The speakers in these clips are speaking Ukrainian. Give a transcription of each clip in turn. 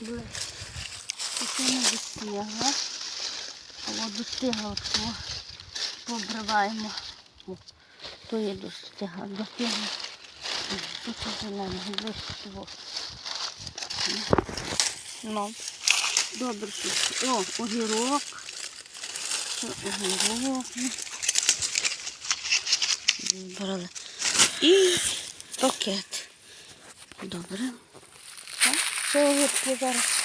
Блин. Це не достигла. Оцю. То є достигла. Достигла. Тут зелене, ближче. Ну. Добре. О, огірок. Це огірок. Брали. І пакет. Добре. Так, Це огірки зараз.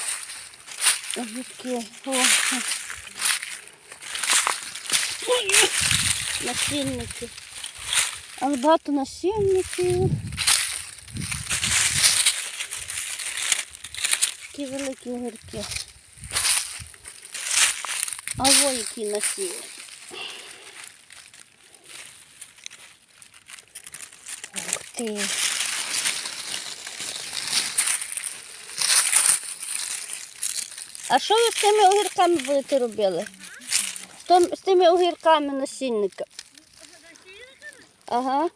Огірки. О. Ой, Насільники. Але багато насільників. Такі великі огірки. А во які насіли. Ух ти. А що ви з тими огірками будете робили? З, тим- з тими огірками насінника. Ага.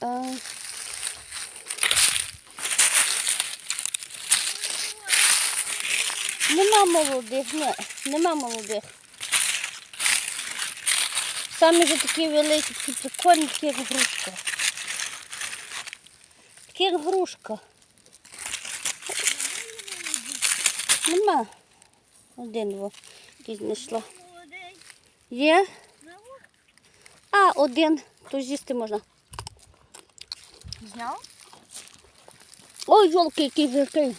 На. А, нема молодих, ні, нема молодих. Самі вже такі великі, такі прикольні, як грушка. Такі як грушка. Нема. Один во, який знайшла. Є? А, один. То з'їсти можна. Зняв? Ой, жолки, який гіркий.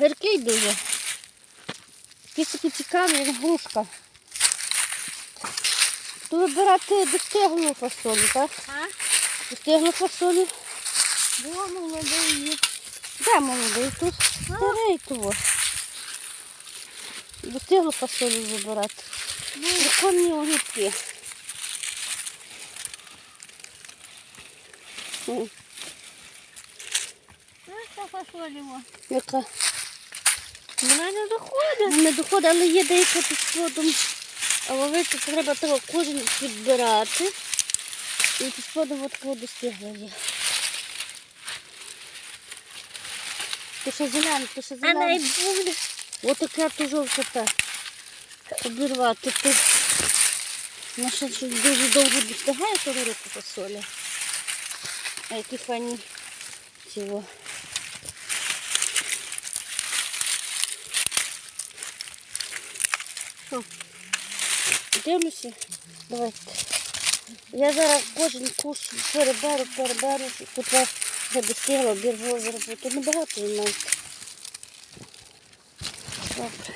Гіркий дуже. Якийсь такий цікавий, як грушка. То вибирати достиглу фасолю, так? А? Достиглу фасолю. Бо молодий є. Де молодий? Тут старий того. Достиглу фасолю вибирати. Прикольні огірки. Ну, фасоліво? Яка? Вона не доходить. Не доходить, але є деяка під сподом. А ловити треба того кожен підбирати. І під сподом от такого достигла є. То що зелене, то що А зелене. навіть буде. То жовте те. Обірвати тут. Вона ще дуже довго достигає того року фасоля. А які файні цього. Що? Дивлюся. Давайте. Я зараз кожен куш переберу, переберу, тут вже достигла, обірву зробити. Тут небагато він навіть. Добре.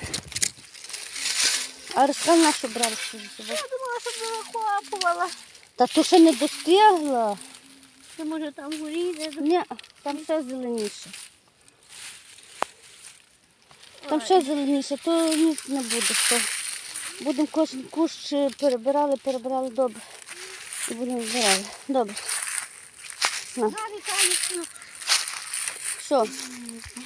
А розкажи, на що брали з собою? Я думала, що вираховувала. Та то ще не достигла. Це може там горіти. Ні, там ще зеленіше. Там ще зеленіше, то ніч не буде. То будемо кожен кущ перебирали, перебирали добре. І будемо збирали. Добре. Що?